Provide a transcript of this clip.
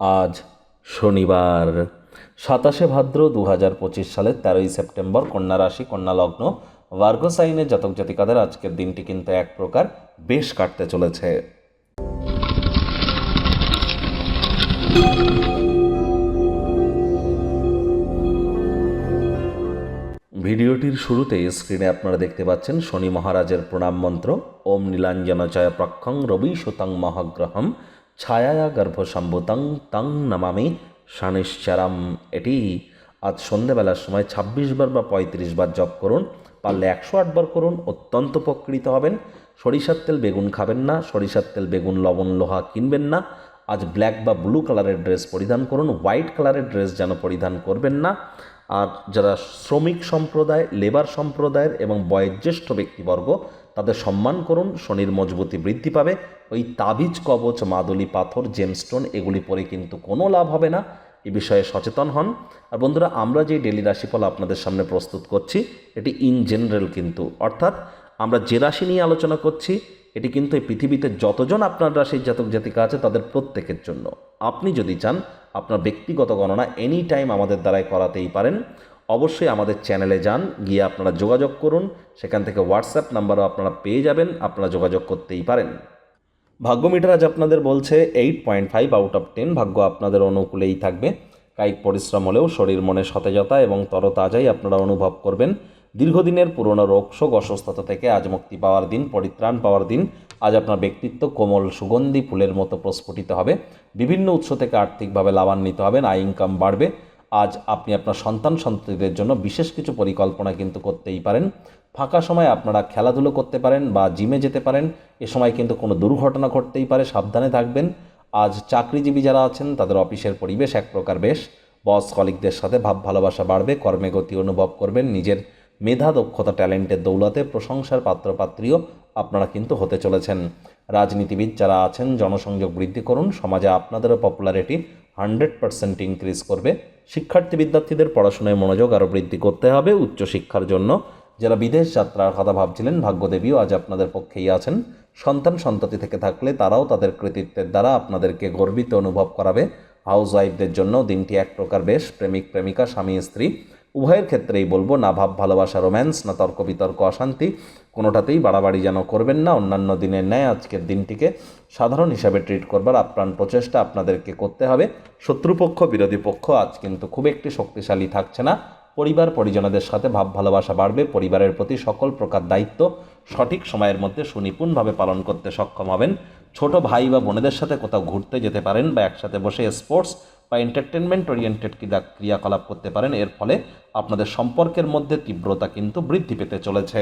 আজ শনিবার, সাতাশে ভাদ্র দু হাজার পঁচিশ সালের তেরোই সেপ্টেম্বর, কন্যা রাশি, কন্যা লগ্ন ভার্গ সাইনের জাতক জাতিকাদের আজকের দিনটি কিন্তু এক প্রকার বেশ কাটতে চলেছে। ভিডিওটির শুরুতে স্ক্রিনে আপনারা দেখতে পাচ্ছেন শনি মহারাজের প্রণাম মন্ত্র, ওম নীলাঞ্জনচয় প্রক্ষং রবি সুতং মহাগ্রহম। ছায়া গর্ভসম্ভুতং তং নমামি শানিশ্চারাম এটি আজ সন্ধ্যেবেলার সময় ছাব্বিশ বার বা পঁয়ত্রিশ বার জপ করুন, পারলে একশো আটবার করুন, অত্যন্ত উপকৃত হবেন। সরিষার তেল বেগুন খাবেন না, সরিষার তেল বেগুন, লবণ, লোহা কিনবেন না। আজ ব্ল্যাক বা ব্লু কালারের ড্রেস পরিধান করুন, হোয়াইট কালারের ড্রেস যেন পরিধান করবেন না। আর যারা শ্রমিক সম্প্রদায়, লেবার সম্প্রদায়ের এবং বয়োজ্যেষ্ঠ ব্যক্তিবর্গ তাদের সম্মান করুন, শনির মজবুতি বৃদ্ধি পাবে। ওই তাবিজ, কবচ, মাদুলি, পাথর জেমস্টোন এগুলি পরে কিন্তু কোনো লাভ হবে না। এ বিষয়ে সচেতন হন। আর বন্ধুরা, আমরা যে ডেলি রাশিফল আপনাদের সামনে প্রস্তুত করছি, এটি ইন জেনারেল কিন্তু। অর্থাৎ আমরা যে রাশি নিয়ে আলোচনা করছি, এটি কিন্তু এই পৃথিবীতে যতজন আপনার রাশির জাতক জাতিকা আছে, তাদের প্রত্যেকের জন্য। আপনি যদি চান, আপনার ব্যক্তিগত গণনা এনি টাইম আমাদের দ্বারাই করাতেই পারেন। অবশ্যই আমাদের চ্যানেলে যান, গিয়ে আপনারা যোগাযোগ করুন। সেখান থেকে হোয়াটসঅ্যাপ নাম্বারও আপনারা পেয়ে যাবেন, আপনারা যোগাযোগ করতেই পারেন। ভাগ্য মিটার আজ আপনাদের বলছে eight point five out of ten ভাগ্য আপনাদের অনুকূলেই থাকবে। কায়িক পরিশ্রম হলেও শরীর মনে সতেজতা এবং তরতাজাই আপনারা অনুভব করবেন। দীর্ঘদিনের পুরনো রোগ শোক, অসুস্থতা থেকে আজ মুক্তি পাওয়ার দিন, পরিত্রাণ পাওয়ার দিন। আজ আপনার ব্যক্তিত্ব কোমল, সুগন্ধি ফুলের মতো প্রস্ফুটিত হবে। বিভিন্ন উৎস থেকে আর্থিকভাবে লাভান্বিত হবেন, আয় ইনকাম বাড়বে। আজ আপনি আপনার সন্তান সন্ততিদের জন্য বিশেষ কিছু পরিকল্পনা কিন্তু করতেই পারেন। ফাঁকা সময় আপনারা খেলাধুলো করতে পারেন বা জিমে যেতে পারেন। এ সময় কিন্তু কোনো দুর্ঘটনা ঘটতেই পারে, সাবধানে থাকবেন। আজ চাকরিজীবী যারা আছেন, তাদের অফিসের পরিবেশ এক প্রকার বেশ। বস কলিকদের সাথে ভাব ভালোবাসা বাড়বে, কর্মে গতি অনুভব করবেন। নিজের মেধা, দক্ষতা, ট্যালেন্টের দৌলতে প্রশংসার পাত্রপাত্রীও আপনারা কিন্তু হতে চলেছেন। রাজনীতিবিদ যারা আছেন, জনসংযোগ বৃদ্ধি করুন। সমাজে আপনাদেরও পপুলারিটি হান্ড্রেড পার্সেন্ট ইনক্রিজ করবে। শিক্ষার্থী বিদ্যার্থীদের পড়াশোনায় মনোযোগ আরও বৃদ্ধি করতে হবে উচ্চশিক্ষার জন্য। যারা বিদেশ যাত্রার কথা ভাবছিলেন, ভাগ্যদেবীও আজ আপনাদের পক্ষেই আছেন। সন্তান সন্ততি থেকে থাকলে তারাও তাদের কৃতিত্বের দ্বারা আপনাদেরকে গর্বিত অনুভব করাবে। হাউস ওয়াইফদের জন্য দিনটি এক প্রকার বেশ প্রেমিক প্রেমিকা, স্বামী, স্ত্রী। উভয়ের ক্ষেত্রেই বলব, না ভাব, ভালোবাসা রোম্যান্স না তর্ক, বিতর্ক, অশান্তি, কোনোটাতেই বাড়াবাড়ি যেন করবেন না। অন্যান্য দিনের ন্যায় আজকের দিনটিকে সাধারণ হিসাবে ট্রিট করবার আপ্রাণ প্রচেষ্টা আপনাদেরকে করতে হবে। শত্রুপক্ষ, বিরোধী পক্ষ, আজ কিন্তু খুব একটি শক্তিশালী থাকছে না। পরিবার, পরিজনদের সাথে ভাব, ভালোবাসা বাড়বে। পরিবারের প্রতি সকল প্রকার দায়িত্ব সঠিক সময়ের মধ্যে সুনিপুণভাবে পালন করতে সক্ষম হবেন। ছোট ভাই বা বোনেদের সাথে কোথাও ঘুরতে যেতে পারেন বা একসাথে বসে স্পোর্টস বা এন্টারটেনমেন্ট ওরিয়েন্টেড ক্রিয়া ক্রিয়াকলাপ করতে পারেন, এর ফলে আপনাদের সম্পর্কের মধ্যে তীব্রতা কিন্তু বৃদ্ধি পেতে চলেছে।